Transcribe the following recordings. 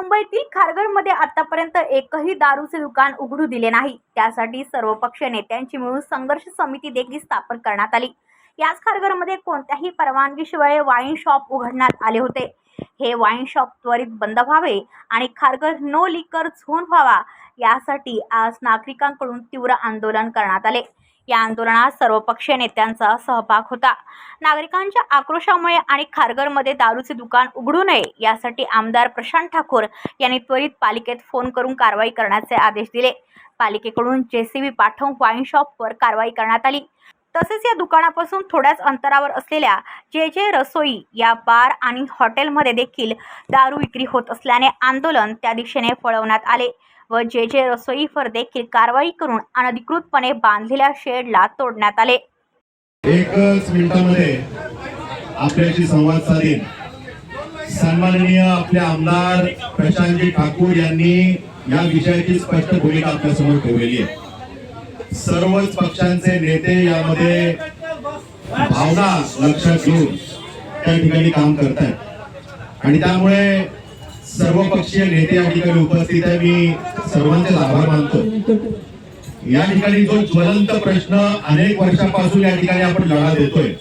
मुंबईतील खारघरमध्ये आतापर्यंत एकही दारूचे दुकान उघडू दिले नाही. त्यासाठी सर्वपक्षीय नेत्यांची मिळून संघर्ष समिती देखील स्थापन करण्यात आली. याच खारघरमध्ये कोणत्याही परवानगीशिवाय वाईन शॉप उघडण्यात आले होते. हे वाईन शॉप त्वरित बंद व्हावे आणि खारघर नो लिकर झोन व्हावा यासाठी आज नागरिकांकडून तीव्र आंदोलन करण्यात आले. या आंदोलनात सर्वपक्षीय नेत्यांचा सहभाग होता. नागरिकांच्या आक्रोशामुळे आणि खारघरमध्ये दारूचे दुकान उघडू नये यासाठी आमदार प्रशांत ठाकूर यांनी त्वरित पालिकेत फोन करून कारवाई करण्याचे आदेश दिले. पालिकेकडून जेसीबी पाठवून वाईन शॉपवर कारवाई करण्यात आली. तसेच या दुकानापासून थोड्याच अंतरावर असलेल्या जे जे रसोई या बार आणि हॉटेलमध्ये देखील दारू विक्री होत असल्याने आंदोलन त्या दिशेने फळवण्यात आले. व जे जे रसोईवर देखील कारवाई करून अनधिकृतपणे बांधलेल्या शेडला तोडण्यात आले. एकच मिनिटामध्ये आपल्याशी संवाद साधेल सन्माननीय आपले आमदार प्रशांतजी ठाकूर यांनी या विषयाची स्पष्ट भूमिका आपल्यासमोर ठेवलेली आहे. सर्वच पक्षांचे नेते यामध्ये भावना लक्षात घेऊन त्या ठिकाणी काम करत आहेत आणि त्यामुळे सर्व पक्षीय नेते या ठिकाणी उपस्थित आहे. मी सर्वांचे आभार मानतो. या ठिकाणी जो ज्वलंत प्रश्न अनेक वर्षापासून या ठिकाणी आपण लढा देतोय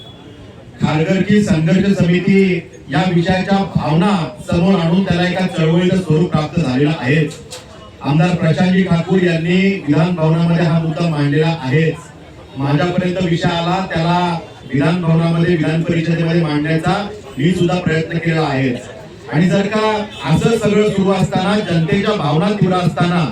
खारघरची संघर्ष समिती या विषयाच्या भावना समोर आणून त्याला एका चळवळीचं स्वरूप प्राप्त झालेलं आहे. आमदार प्रशांतजी ठाकूर यांनी विधान भवनामध्ये हा मुद्दा मांडलेला आहे. माझ्यापर्यंत विषय आला त्याला विधान भवनामध्ये विधान परिषदेमध्ये मांडण्याचा मी सुद्धा प्रयत्न केला आहे. आणि जर का असं सगळं सुरू असताना जनतेच्या भावना तीव्र असताना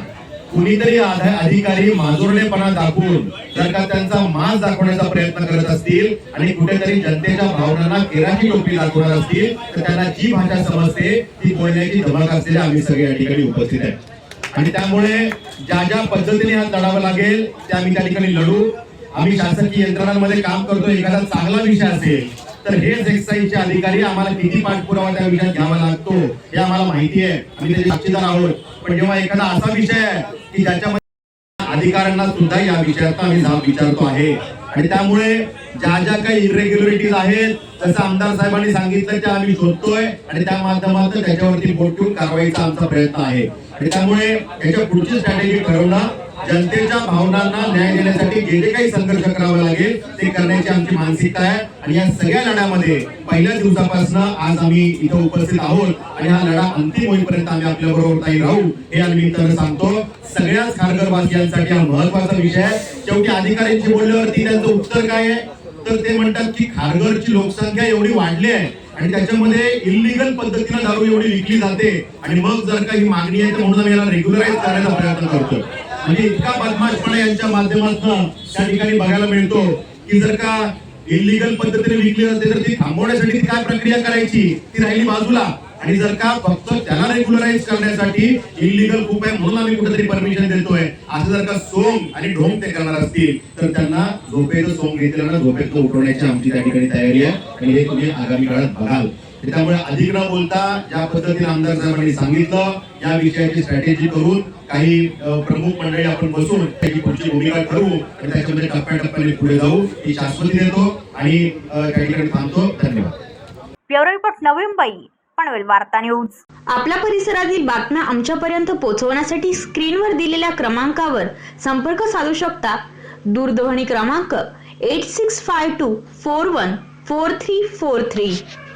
कुणीतरी अधिकारी माजुरलेपणा दाखवून जर का त्यांचा मास दाखवण्याचा प्रयत्न करत असतील आणि कुठेतरी जनतेच्या भावनांना केराची टोपी दाखवणार असतील तर त्यांना जी भाषा समजते ती बोलण्याची धमक असलेले आम्ही सगळे या ठिकाणी उपस्थित आहे. आणि त्यामुळे ज्या ज्या पद्धतीने हा लढावा लागेल त्या आम्ही त्या ठिकाणी लढू. आम्ही शासकीय यंत्रणांमध्ये काम करतो एखादा चांगला विषय असेल तर हेच एक्साईजचे अधिकारी आम्हाला किती पाठपुरावा त्या विषयात घ्यावा लागतो हे आम्हाला माहिती आहे. आम्ही त्याचे साक्षीदार आहोत. पण जेव्हा एखादा असा विषय आहे की ज्याच्यामध्ये अधिकाऱ्यांना सुद्धा या विषयाचा आम्ही जाब विचारतो आहे. आणि त्यामुळे ज्या ज्या काही इरेग्युलरिटीज आहेत जसं आमदार साहेबांनी सांगितलं त्या आम्ही शोधतोय आणि त्या माध्यमातून त्याच्यावरती बोट ठेवून कारवाईचा आमचा प्रयत्न आहे. आणि त्यामुळे याच्या पुढची स्ट्रॅटेजी ठरवणं जनतेच्या भावनांना न्याय देण्यासाठी जे जे काही संघर्ष करावा लागेल ते करण्याची आमची मानसिकता आहे. आणि या सगळ्या लढ्यामध्ये पहिल्या दिवसापासून आज आम्ही इथं उपस्थित आहोत. आणि हा लढा अंतिम होईपर्यंत आम्ही आपल्या बरोबर ताई राहू हे या निमित्तानं सांगतो. सगळ्याच खारघरवासियांसाठी हा महत्त्वाचा विषय आहे. शेवटी अधिकाऱ्यांची बोलल्यावरती त्यांचं उत्तर काय आहे? तर ते म्हणतात की खारघरची लोकसंख्या एवढी वाढली आहे आणि त्याच्यामध्ये इलिगल पद्धतीनं दारू एवढी विकली जाते. आणि मग जर का ही मागणी आहे तर म्हणून आम्ही याला रेग्युलराईज करण्याचा प्रयत्न करतो म्हणजे इतका बदमाशपणा यांच्या माध्यमातून त्या ठिकाणी बघायला मिळतो की जर का इलिगल पद्धतीने विकली जाते तर ती थांबवण्यासाठी काय प्रक्रिया करायची? ती राहिली बाजूला. आणि जर का फक्त त्याला रेग्युलराईज करण्यासाठी इलिगल खूप आहे म्हणून आम्ही कुठेतरी परमिशन देतोय. असं जर का सोंग आणि ढोंग ते करणार असतील तर त्यांना झोपेचं सोंग घेतलेलं झोपेचं उठवण्याची आमची त्या ठिकाणी तयारी आहे. आणि हे तुम्ही आगामी काळात बघाल. त्यामुळे अधिक न बोलता ज्या पद्धतीने आमदार साहेबांनी सांगितलं या विषयाची स्ट्रॅटेजी करून काही प्रमुख मंडळी आपण बसून त्याची पुढची भूमिका ठरवू आणि त्याच्यामध्ये टप्प्याटप्प्याने पुढे जाऊ ही शाश्वती देतो आणि काही ठिकाणी थांबतो. धन्यवाद. ब्युरो रिपोर्ट नवी मुंबई पनवेल वार्ता न्यूज. आपल्या परिसरातील बातम्या आमच्यापर्यंत पोहोचवण्यासाठी स्क्रीनवर दिलेल्या क्रमांकावर संपर्क साधू शकता. दूरध्वनी क्रमांक eight six five two four one four three four three